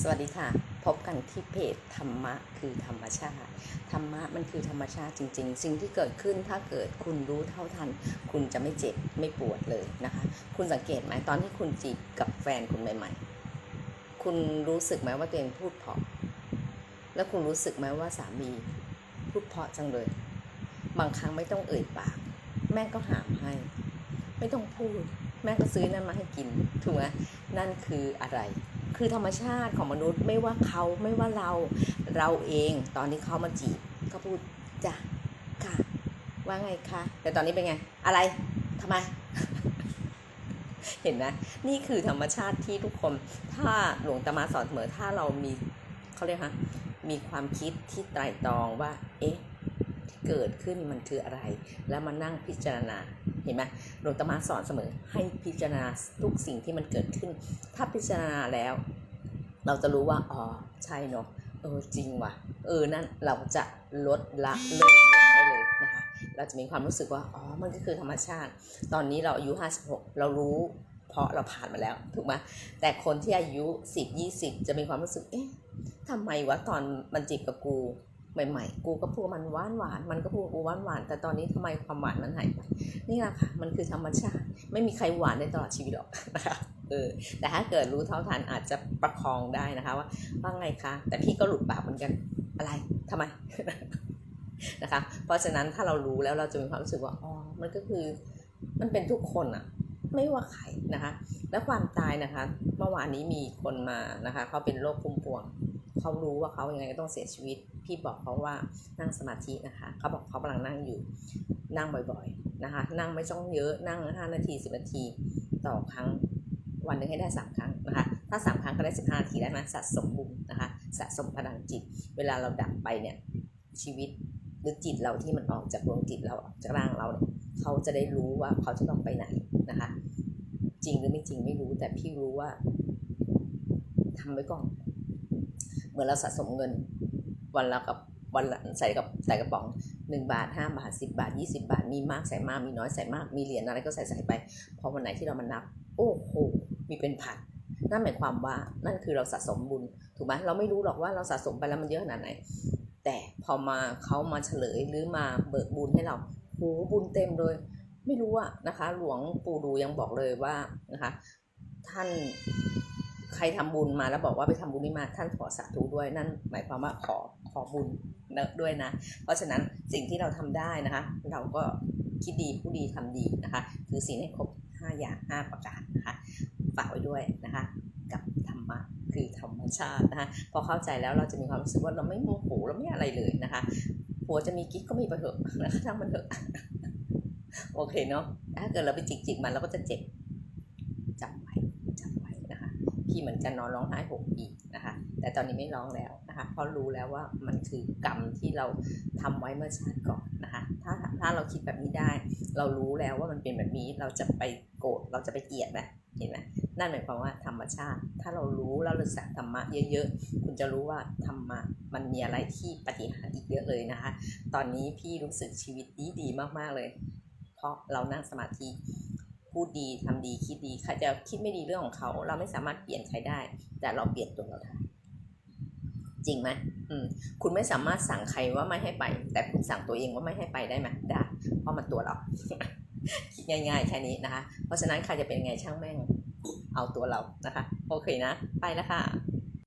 สวัสดีค่ะ พบกันที่เพจธรรมะคือธรรมชาติ ธรรมะมันคือธรรมชาติจริง ๆ สิ่งที่เกิดขึ้นถ้าเกิดคุณรู้เท่าทัน คุณจะไม่เจ็บไม่ปวดเลยนะคะ คุณสังเกตไหมตอนที่คุณจีบกับแฟนคุณใหม่ ๆ คุณรู้สึกไหมว่าตัวเองพูดเพราะแล้วคุณรู้สึกไหมว่าสามีพูดเพราะจังเลย บางครั้งไม่ต้องเอ่ยปาก แม่ก็หามให้ ไม่ต้องพูด แม่ก็ซื้อนั่นมาให้กินถูกไหมนั่นคืออะไร คือธรรมชาติของมนุษย์ไม่ว่าเขาไม่ว่าเราเราเองตอนที่เขามาจีบเขาพูดจ้ะค่ะ ว่าไงคะแต่ตอนนี้เป็นไง อะไรทำไม เห็นไหมนี่คือธรรมชาติที่ทุกคน ถ้าหลวงตามาสอนเสมอถ้าเรามีเขาเรียกฮะมีความคิดที่ไตรตรองว่า เอ๊ะ เกิดขึ้นมันคืออะไร แล้วมานั่งพิจารณาเห็นไหมหลวงตามาสอนเสมอ ให้พิจารณาทุกสิ่งที่มันเกิดขึ้น ถ้าพิจารณาแล้ว เราจะรู้ว่าอ๋อใช่เนาะเออจริงว่ะเออนั่นเราจะลดละเลิกลงได้เลยนะคะเราจะมีความรู้สึกว่าอ๋อมันก็คือธรรมชาติ ตอนนี้เราอายุ56 เรารู้เพราะเราผ่านมาแล้วถูกไหมแต่คนที่อายุ 10 20 จะมีความรู้สึกเอ๊ะทำไมวะตอนมันจีบกับกู ใหม่ๆ กูก็พูดมันหวานหวานๆมันก็พูดกูหวานหวานๆแต่ตอนนี้ทำไมความหวานมันหายไป นี่แหละค่ะ มันคือธรรมชาติ ไม่มีใครหวานได้ตลอดชีวิตหรอกนะคะ เออ แต่ถ้าเกิดรู้เท่าทันอาจจะประคองได้นะคะว่า ว่าไงคะ แต่พี่ก็หลุดปากเหมือนกัน อะไรทำไมนะคะ เพราะฉะนั้นถ้าเรารู้แล้วเราจะมีความรู้สึกว่า อ๋อ มันก็คือ มันเป็นทุกคนอะไม่ว่าใครนะคะ และความตายนะคะ เมื่อวานนี้มีคนมานะคะ เขาเป็นโรคภูมิพวง เขารู้ว่าเขายังไงก็ต้องเสียชีวิต พี่บอกเขาว่านั่งสมาธินะคะเขาบอกเขากำลังนั่งอยู่นั่งบ่อยๆนะคะ นั่งไม่ต้องเยอะนั่ง 5 นาที 10 นาที ต่อครั้งวันหนึ่งให้ได้ 3 ครั้งนะคะ ถ้า 3 ครั้งก็ได้ 15 นาทีได้ไหมสะสมบุญนะคะ สะสมพลังจิต เวลาเราดับไปเนี่ยชีวิตหรือจิตเราที่มันออกจากดวงจิตเราออกจากร่างเราเนี่ยเขาจะได้รู้ว่าเขาจะต้องไปไหนนะคะ จริงหรือไม่จริงไม่รู้แต่พี่รู้ว่าทำไว้ก่อน เหมือนเราสะสมเงิน วันละกับวันละใส่กับใส่กระป๋องหนึ่งบาทห้าบาทสิบาทยี่สิบาท มีมากใส่มากมีน้อยใส่มากมีเหรียญอะไรก็ใส่ใส่ไป พอวันไหนที่เรามันนับ โอ้โหมีเป็นพันนั่นหมายความว่านั่นคือเราสะสมบุญถูกไหมเราไม่รู้หรอกว่าเราสะสมไปแล้วมันเยอะขนาดไหน แต่พอมาเขามาเฉลยหรือมาเบิกบุญให้เราโหบุญเต็มเลย ไม่รู้อะนะคะ หลวงปู่ดูยังบอกเลยว่านะคะ ท่าน ใครทำบุญมาแล้วบอกว่าไปทำบุญนี่มาท่านขอสาธุด้วยนั่นหมายความว่าขอขอบุญด้วยนะ เพราะฉะนั้นสิ่งที่เราทำได้นะคะ เราก็คิดดีผู้ดีทำดีนะคะถือศีลให้ครบ5อย่าง5ประการนะคะฝากไว้ด้วยนะคะ กับธรรมะคือธรรมชาตินะคะพอเข้าใจแล้วเราจะมีความรู้สึกว่าเราไม่โมโหเราไม่อะไรเลยนะคะผัวจะมีกิ๊กก็มีไปเถอะนะคะช่างมันเถอะโอเคเนาะถ้าเกิดเราไปจิกจิกมันเราก็จะเจ็บจำไว้จำไว้นะคะ พี่เหมือนกันนอนร้องไห้หกปีนะคะ แต่ตอนนี้ไม่ร้องแล้วนะคะ เพราะรู้แล้วว่ามันคือกรรมที่เราทำไว้เมื่อชาติก่อนนะคะ ถ้าถ้าเราคิดแบบนี้ได้ เรารู้แล้วว่ามันเป็นแบบนี้เราจะไปโกรธเราจะไปเกลียดไหมเห็นไหมนั่นหมายความว่าธรรมชาติ ถ้าเรารู้แล้วเราศึกษาธรรมะเยอะๆ คุณจะรู้ว่าธรรมะมันมีอะไรที่ปฏิหารอีกเยอะเลยนะคะ ตอนนี้พี่รู้สึกชีวิตดีดีมากๆเลย เพราะเรานั่งสมาธิ พูดดีทำดีคิดดีเขาจะคิดไม่ดีเรื่องของเขา เราไม่สามารถเปลี่ยนใครได้ แต่เราเปลี่ยนตัวเราได้จริงไหมอืมคุณไม่สามารถสั่งใครว่าไม่ให้ไป แต่คุณสั่งตัวเองว่าไม่ให้ไปได้ไหมได้เพราะมันตัวเราคิดง่ายๆแค่นี้นะคะ เพราะฉะนั้นใครจะเป็นไงช่างแม่งเอาตัวเรานะคะ โอเคนะ ไปแล้วค่ะ